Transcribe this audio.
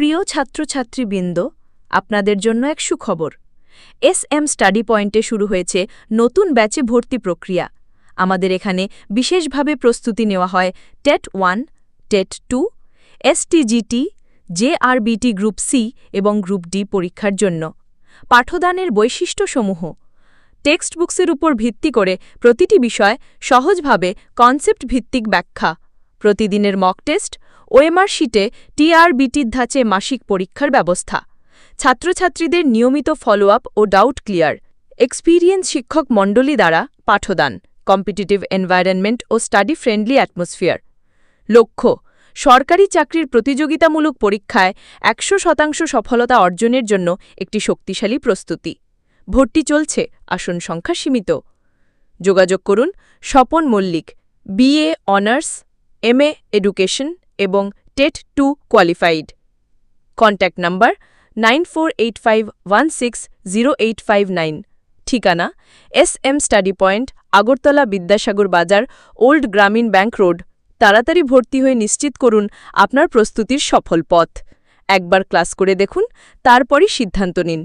প্রিয় ছাত্রছাত্রীবৃন্দ, আপনাদের জন্য এক সুখবর। এস এম স্টাডি পয়েন্টে শুরু হয়েছে নতুন ব্যাচে ভর্তি প্রক্রিয়া। আমাদের এখানে বিশেষভাবে প্রস্তুতি নেওয়া হয় TET one, TET two, STGT, JRBT group C এবং গ্রুপ ডি পরীক্ষার জন্য। পাঠদানের বৈশিষ্ট্যসমূহ। টেক্সট বুকসের উপর ভিত্তি করে প্রতিটি বিষয় সহজভাবে কনসেপ্ট ভিত্তিক ব্যাখ্যা। প্রতিদিনের মক টেস্ট ওএমআর শিটে টিআরবিটির ধাঁচে মাসিক পরীক্ষার ব্যবস্থা। ছাত্রছাত্রীদের নিয়মিত ফলো ও ডাউট ক্লিয়ার। এক্সপিরিয়েন্স শিক্ষক মণ্ডলী দ্বারা পাঠদান। কম্পিটিটিভ এনভায়রনমেন্ট ও স্টাডি ফ্রেন্ডলি অ্যাটমসফিয়ার। লক্ষ্য, সরকারি চাকরির প্রতিযোগিতামূলক পরীক্ষায় একশো শতাংশ সফলতা অর্জনের জন্য একটি শক্তিশালী প্রস্তুতি। ভর্তি চলছে, আসন সংখ্যা সীমিত। যোগাযোগ করুন, Swapan Mallick BA honours MA education. এবং TET two qualified. Contact number nine ঠিকানা S M study point, Agartala Vidyasagar Bazar, old গ্রামীণ ব্যাংক রোড। তাড়াতাড়ি ভর্তি হয়ে নিশ্চিত করুন আপনার প্রস্তুতির সফল পথ। একবার ক্লাস করে দেখুন, তারপরই সিদ্ধান্ত নিন।